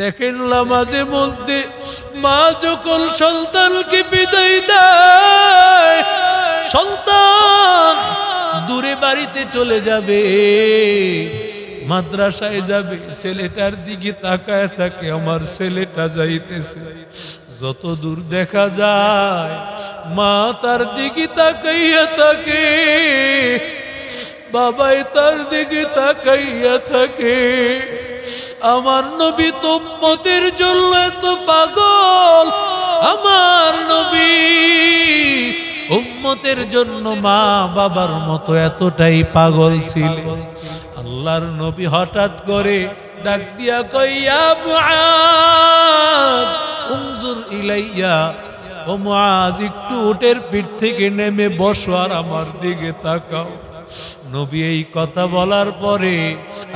দেখেন মাঝে মধ্যে মা যখন সন্তানকে বিদায় দেয়, সন্তান দূরে বাড়িতে চলে যাবে, মাদ্রাসায় যাবে, ছেলেটার দিকে তাকায় থাকে আমার ছেলেটা যাইতেছে। যত দূর দেখা যায়, মা তার দিকে তাকাইয়া থাকে, বাবাই তার দিকে তাকাইয়া থাকে। আমার নবী তো উম্মতের জন্য এত পাগল। আমার নবী উম্মতের জন্য মা বাবার মতো এতটাই পাগল ছিল। আল্লাহর নবী হঠাৎ করে ডাক দিয়া কইয়া মুআজ ইলাইয়া। ও মুআজ, একটু উটের পিঠ থেকে নেমে বসো আর আমার দিকে তাকাও। নবী এই কথা বলার পরে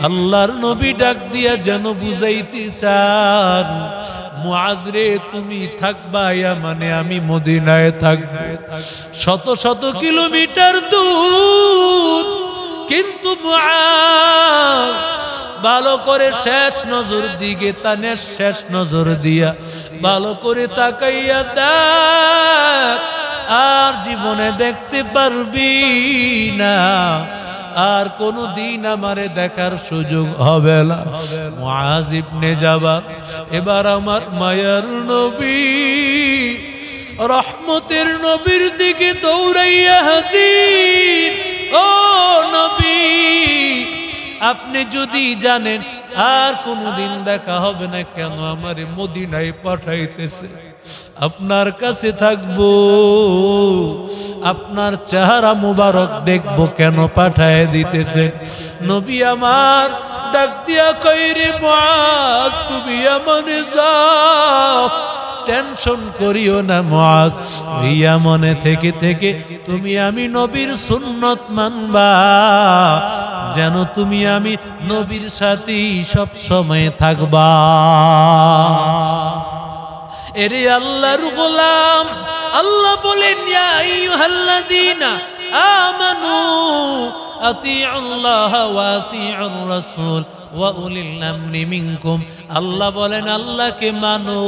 আল্লাহর নবী ডাক দিয়া যেন বুঝাইতে চান মুআজরে তুমি থাকবা মানে আমি মদিনায় থাকব। শত শত কিলোমিটার দূর, কিন্তু ভালো করে শেষ নজর দিকে তানের শেষ নজর দিয়া ভালো করে তাকাইয়া দেখ, আর জীবনে দেখতে পারবি না। আর কোনো দিন আমারে দেখার সুযোগ হবে না। মুআজ ইবনে জাবাল, এবার আমার মায়ার নবী রহমতের নবীর দিকে দৌড়াইয়া হাসিন ও নবী, আপনি যদি জানেন আর কোনোদিন দেখা হবে না কেন, আমার মদিনায় পাঠাইতেছে। আপনার কাছে থাকব। আপনার চেহারা মুবারক দেখব কেন পাঠায় দিতেছে? নবী আমার, ডাক দিয়া কইরে মাস তুমি আমানে যাও। টেনশন করিও না মাস হইয়া মনে থেকে থেকে তুমি আমি নবীর সুন্নত মানবা। যেন তুমি আমি নবীর সাথেই সব সময় থাকবা। এরে আল্লাহর গোলাম আল্লাহ বলেন আমানু আতিউল্লাহ ওয়া আতিউর রাসূল ওয়া উলিল আমরি মিনকুম। আল্লাহ বলেন, আল্লাহকে মানো,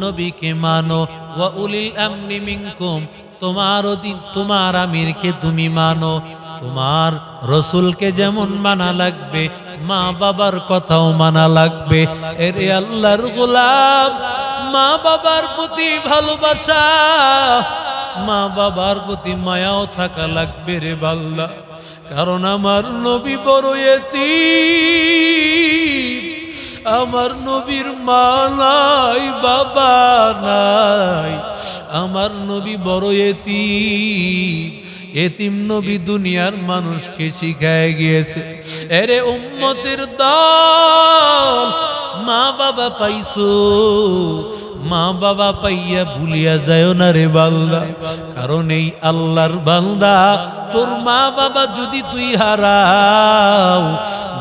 নবীকে মানো উলিল আমরি মিনকুম। তোমার অধীন, তোমার আমিরকে তুমি মানো। তোমার রসুলকে যেমন মানা লাগবে মা বাবার কথাও মানা লাগবে। এরে আল্লাহর গোলাম মা বাবার প্রতি ভালোবাসা মা বাবার প্রতি মায়াও থাকা লাগবে রে বাল্লা কারণ আমার নবী বড় এতিম, আমার নবীর মা নাই, বাবা নাই। আমার নবী বড় এতিম এতিম নবী দুনিয়ার মানুষকে শিখায় গিয়েছে। এরে উম্মতের দল মা বাবা পাইছো? মা বাবা পাইয়া ভুলিয়া যায় না রে বান্দা। কারণ এই আল্লাহর বান্দা, তোর মা বাবা যদি তুই হারাও,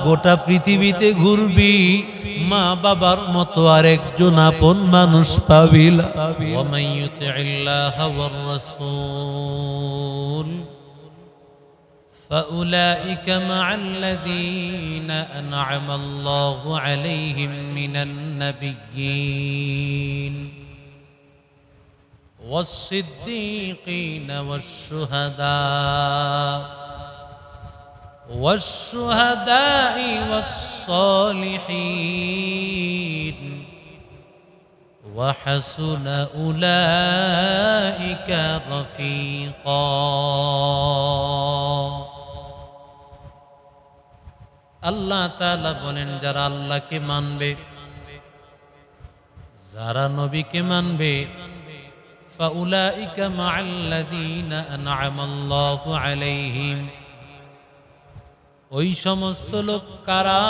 গোটা পৃথিবীতে ঘুরবি মা বাবার মতো আর একজন আপন মানুষ পাবিলা। রাসূল। فأولئك مع الذين أنعم الله عليهم من النبيين والصديقين والشهداء والشهداء والصالحين وحسن أولئك رفيقا আল্লাহ তাআলা বলেন, যারা আল্লাহকে মানবে, যারা নবীকে মানবে, ফাউলাইকা মাআল্লাযীনা আন'আমা আল্লাহু আলাইহিম, ওই সমস্ত লোক কারা?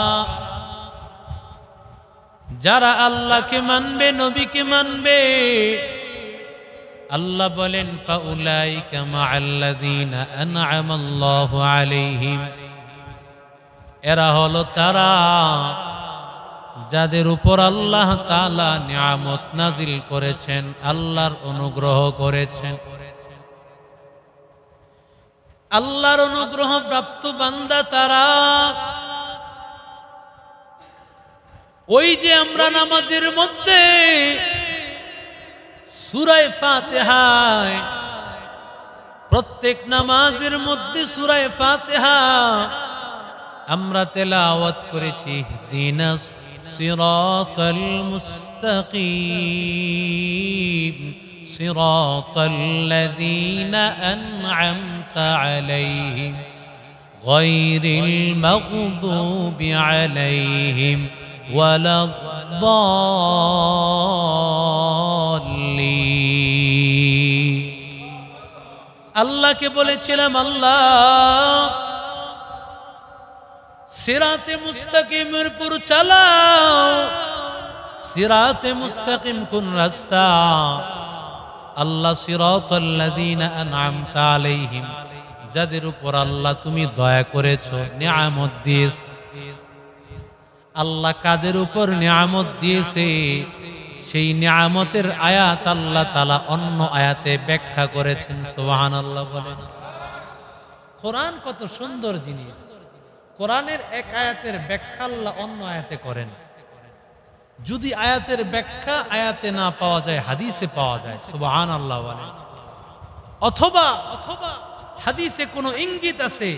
যারা আল্লাহকে মানবে, নবীকে মানবে। আল্লাহ বলেন, ফাউলাইকা মাআল্লাযীনা আন'আমা আল্লাহু আলাইহিম। এরা হলো তারা যাদের উপর আল্লাহ তাআলা নিয়ামত নাজিল করেছেন, আল্লাহর অনুগ্রহ করেছেন। আল্লাহর অনুগ্রহ প্রাপ্ত বান্দা তারা। ওই যে আমরা নামাজের মধ্যে সুরায় ফাতেহায়, প্রত্যেক নামাজের মধ্যে সুরায় ফাতেহা আমরা তেলাওয়াত করেছি দিনাস সিরাতাল মুস্তাকিম সিরাতাল লাযীনা আন'আমতা আলাইহিম গায়রিল মাগদুবি আলাইহিম ওয়ালা الضالين আল্লাহকে বলেছিলাম আল্লাহ সিরাতে মুস্তাকিমের পুর চালাও। সিরাতে মুস্তাকিম কোন রাস্তা? আল্লাহ সিরাতাল্লাযীনা আলাইহিম। যাদের উপর আল্লাহ তুমি দয়া করেছ, নিয়ামত দিয়েছ। আল্লাহ কাদের উপর নিয়ামত দিয়েছে? সেই নিয়ামতের আয়াত আল্লাহ তালা অন্য আয়াতে ব্যাখ্যা করেছেন সোহান আল্লাহ বলেন। কোরআন কত সুন্দর জিনিস। কোরআনের এক আয়াতের ব্যাখ্যা আল্লাহ অন্য আয়াতে করেন। যদি আয়াতের ব্যাখ্যা আয়াতে না পাওয়া যায়, হাদিসে পাওয়া যায় সুবহান আল্লাহ অথবা অথবা হাদিসে কোনো ইঙ্গিত আছে,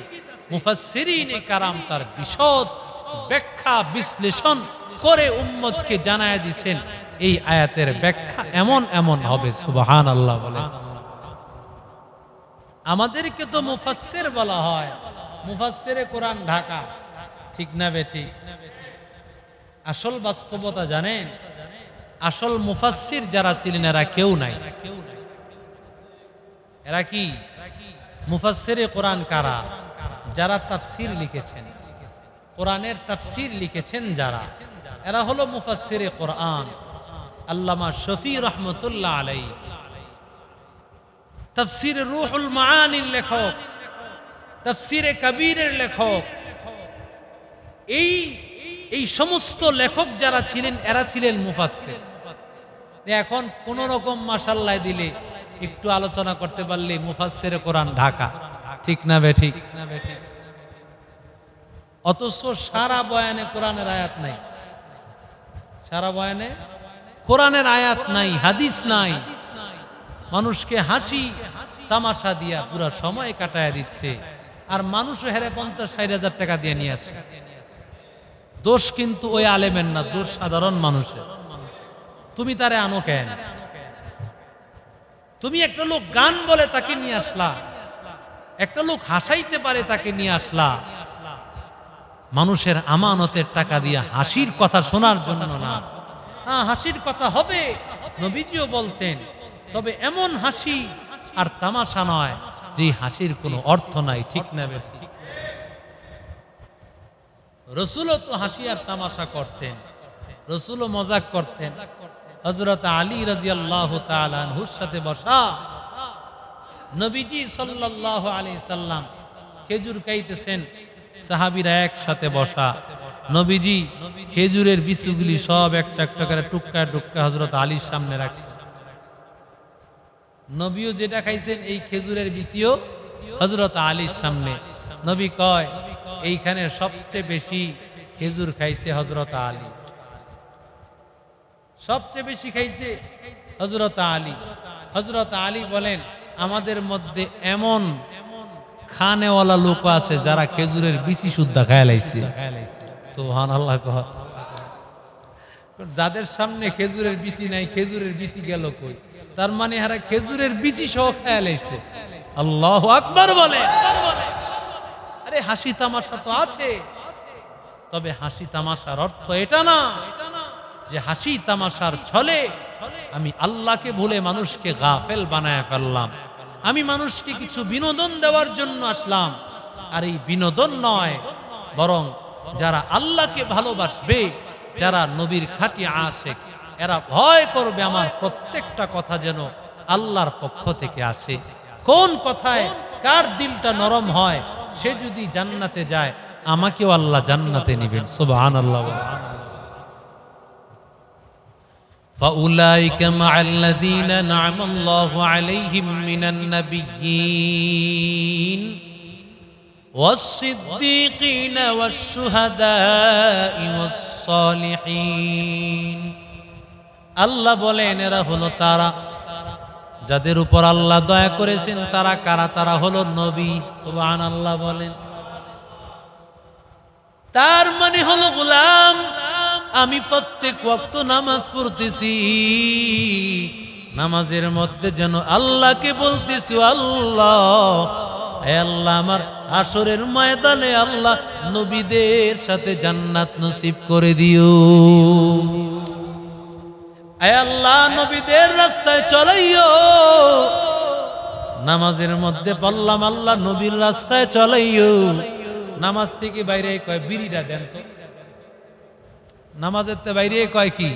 মুফাসসিরিনে কারাম তার বিশদ ব্যাখ্যা, বিশ্লেষণ করে উম্মতকে জানায় দিছেন, এই আয়াতের ব্যাখ্যা এমন এমন হবে সুবহান আল্লাহ বলে। আমাদেরকে তো মুফাসসির বলা হয়। মুফাসসিরে কোরআন ঢাকা। ঠিক না বেঠি? আসল বাস্তবতা জানেন? আসল মুফাসসির যারা ছিলেন, এরা কেউ নাই। এরা কি? মুফাসসিরে কোরআন কারা? যারা তাফসির লিখেছেন। কোরআনের তাফসির লিখেছেন যারা, এরা হলো মুফাসসিরে কোরআন। আল্লামা শফি রহমতুল্লাহ আলাই তফসিরে রুহুল মাআনির লেখক। তফসিরে কবিরের লেখক। এই এই সমস্ত লেখক যারা ছিলেন, এরা ছিলেন মুফাসসির। এখন কোন রকম মাসাল্লাহ দিলে একটু আলোচনা করতে পারলে মুফাসসিরে কোরআন ঢাকা। ঠিক না বে ঠিক না বে ঠিক? অথচ সারা বয়ানে কোরআনের আয়াত নাই। সারা বয়ানে কোরআনের আয়াত নাই, হাদিস নাই। মানুষকে হাসি, তামাশা দিয়া পুরা সময় কাটায় দিচ্ছে। আর মানুষ হেরে পঞ্চাশ, ষাট হাজার টাকা দিয়ে নিয়ে আসে। দোষ কিন্তু ওই আলেমের না, দোষ সাধারণ মানুষের। তুমি তারে আনো কেন? তুমি একটা লোক গান বলে তাকে নিয়ে আসলা। একটা লোক হাসাইতে পারে তাকে নিয়ে আসলা। মানুষের আমানতের টাকা দিয়ে হাসির কথা শোনার জন্য না। হ্যাঁ হাসির কথা হবে, নবীজিও বলতেন। তবে এমন হাসি আর তামাশা নয়। যে হাসির কোনো অর্থ নাই, ঠিক না রসুলও তো হাসি আর তামাশা করতেন, রসুলও মজাক করতেন। হজরত আলী রাজি আল্লাহ তালহুর সাথে বসা, নবীজি সাল্লাহ আলি সাল্লাম খেজুর খাইতেছেন, সাহাবিরা একসাথে বসা। নবীজি খেজুরের বিচুগুলি সব একটা একটা করে টুক্কা টুক্কা হজরত আলীর সামনে রাখছে নবীও যেটা খাইছেন, এই খেজুরের বিচিও হজরত আলীর সামনে। নবী কয়, এইখানে সবচেয়ে বেশি খেজুর খাইছে হজরত আলী। সবচেয়ে বেশি খাইছে হজরত আলী। হজরত আলী বলেন, আমাদের মধ্যে এমন খানেওয়ালা লোক আছে যারা খেজুরের বিচি শুদ্ধা খায়ালাইছে সোহান আল্লাহ যাদের সামনে খেজুরের বিচি নাই, খেজুরের বিচি গেল কই? তার মানে হারা খেজুরের বিচি সহ খেয়ালাইছে আল্লাহ আকবার বলে। আরে হাসি তামাশা তো আছে। তবে হাসি তামাশার অর্থ এটা না যে হাসি তামাশার ছলে আমি আল্লাহকে ভুলে মানুষকে গাফেল বানায় ফেললাম। আমি মানুষকে কিছু বিনোদন দেওয়ার জন্য আসলাম। আর এই বিনোদন নয়, বরং যারা আল্লাহকে ভালোবাসবে যারা নবীর খাটি আসে এরা ভয় করবে আমার প্রত্যেকটা কথা যেন আল্লাহর পক্ষ থেকে আসে কোন কথায় কার দিলটা নরম হয় সে যদি জান্নাতে যায় আমাকেও আল্লাহ জান্নাতে নিবেন সুবহান আল্লাহ فأولئك مع الذين نعم الله عليهم من النبيين والصديقين والشهداء সলিহীন। আল্লাহ বলেন, এরা হলো তারা যাদের উপর আল্লাহ দয়া করেছেন, তারা কারা? তারা হলো নবী সুবহান আল্লাহ বলেন। তার মানে হলো গোলাম, আমি প্রত্যেক ওক্ত নামাজ পড়তেছি। নামাজের মধ্যে যেন আল্লাহকে বলতেছি, আল্লাহ আমার আসরের ময়দানে আল্লাহ নবীদের সাথে জান্নাত নসিব করে দিও। আল্লাহ নবীদের রাস্তায় চলাইও। নামাজের মধ্যে বললাম আল্লাহ নবীর রাস্তায় চলাইও। নামাজ থেকে বাইরে কয় বিড়িটা দেন তো? নামাজের তে বাইরে কয় কি?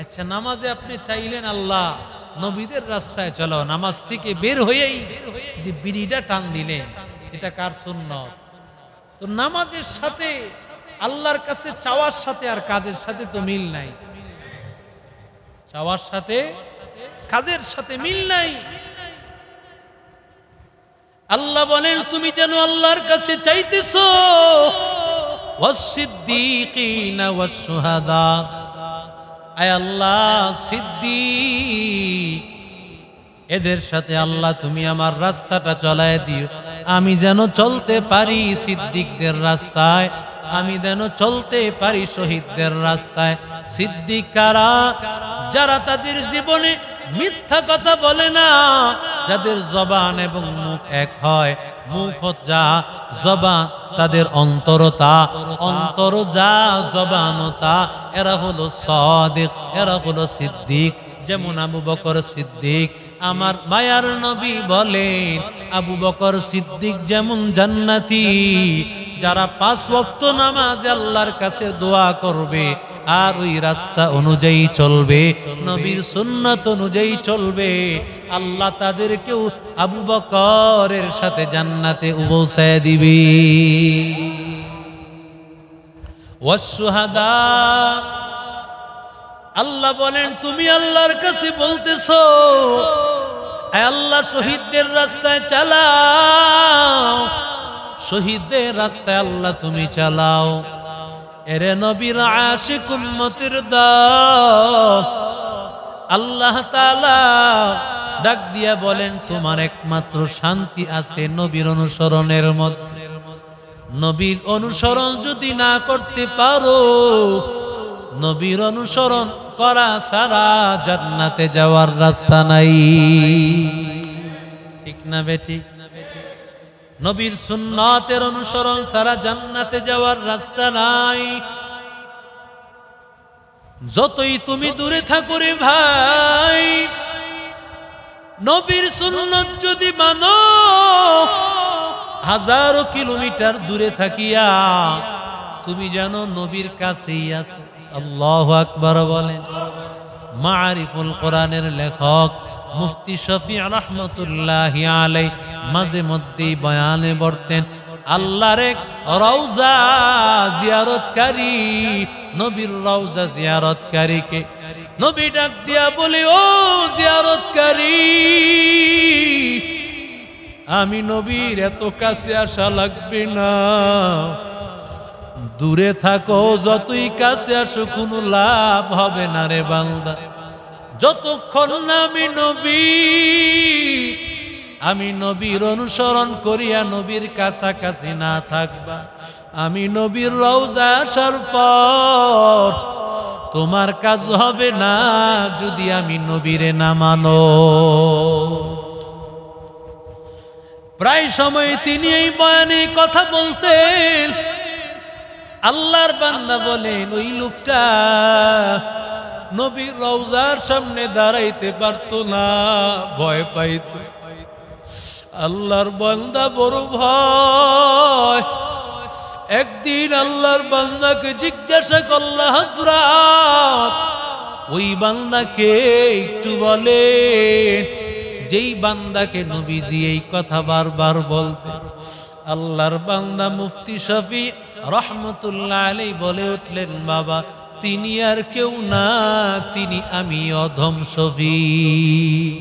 আচ্ছা নামাজে আপনি চাইলেন আল্লাহ নবীদের রাস্তায় চলো, নামাজ থেকে বের হয়েই যে বিড়িটা টান দিলেন এটা কার সুন্নত? তো নামাজের সাথে, আল্লাহর কাছে চাওয়ার সাথে আর কাজের সাথে তো মিল নাই। চাওয়ার সাথে, কাজের সাথে মিল নাই। আল্লাহ বলেন, তুমি যেন আল্লাহর কাছে চাইতেছো ওয়াসিদ্দিকিনা ওয়াসশুহাদা। আয় আল্লাহ সিদ্দিক। এদের সাথে আল্লাহ তুমি আমার রাস্তাটা চলায় দিও। আমি যেন চলতে পারি সিদ্দিকদের রাস্তায়। আমি যেন চলতে পারি শহীদদের রাস্তায়। সিদ্দিকারা যারা তাদের জীবনে মিথ্যা কথা বলে না। যাদের জবান এবং মুখ এক হয়, মুখ যা জবান, তাদের অন্তরতা অন্তর যা জবানতা এরা হলো সদিক, এরা হলো সিদ্দিক, যেমন আবু বকর সিদ্দিক আমার মায়ার নবী বলেন, আবু বকর সিদ্দিক যেমন জান্নাতি, যারা পাঁচ ওয়াক্ত নামাজ আল্লাহর কাছে দোয়া করবে আর ওই রাস্তা অনুযায়ী চলবে, নবীর সুন্নত অনুযায়ী চলবে, আল্লাহ তাদেরকেও আবু বকরের সাথে জান্নাতে পৌঁছায় দিবে। আল্লাহ বলেন, তুমি আল্লাহর কাছে বলতেছো আল্লাহ, শহীদদের রাস্তায় চালাও। শহীদদের রাস্তায় আল্লাহ, তুমি চালাও। এরে নবীর আশিক উম্মতির দাও আল্লাহ তাআলা ডাক দিয়া বলেন, তোমার একমাত্র শান্তি আছে নবীর অনুসরণের মধ্যে। নবীর অনুসরণ যদি না করতে পারো, নবীর অনুসরণ করা সারা জান্নাতে যাওয়ার রাস্তা নাই। ঠিক না বে ঠিক নবীর সুন্নাতের অনুসরণ সারা জান্নাতে যাওয়ার রাস্তা নাই। যতই তুমি দূরে থাকো রে ভাই, নবীর সুন্নত যদি মানো, হাজারো কিলোমিটার দূরে থাকিয়া তুমি যেন নবীর কাছেই আছো। আল্লাহ আকবার বলেন, মারিফুল কোরআনের লেখক মুফতি শফি রহমতুল্লাহ আলাই মাঝে মধ্যেই বয়ানে বর্তেন আল্লাহর এক রওজা জিয়ারতকারী, নবীর রওজা জিয়ারতকারীকে নবী ডাক দিয়া বলে, ও জিয়ারতকারী, আমি নবীর এত কাছে আসা লাগবে না। দূরে থাকো, যতই কাছে আসো কোনো লাভ হবে না রে বান্দা। যতক্ষণ না আমি নবী, আমি নবীর অনুসরণ করিয়া নবীর কাছাকাছি না থাকবা। আমি নবীর রওজা আসার পর তোমার কাজ হবে না, যদি আমি নবীরে না মানো। প্রায় সময় তিনি এই বয়ানে কথা বলতেন আল্লাহর বান্দা বলেন, ওই লোকটা নবীর রওজার সামনে দাঁড়াইতে পারতো না, ভয় পাইত। আল্লাহর বান্দা বড় ভয়। একদিন আল্লাহর বান্দাকে জিজ্ঞাসা করলা ওই বান্দাকে একটু বলে যেই বান্দাকে নবীজি এই কথা বারবার বলতে আল্লাহর বান্দা মুফতি শফি রহমতুল্লাহ আলী বলে উঠলেন, বাবা, তিনি আর কেউ না, তিনি আমি অধম শফি।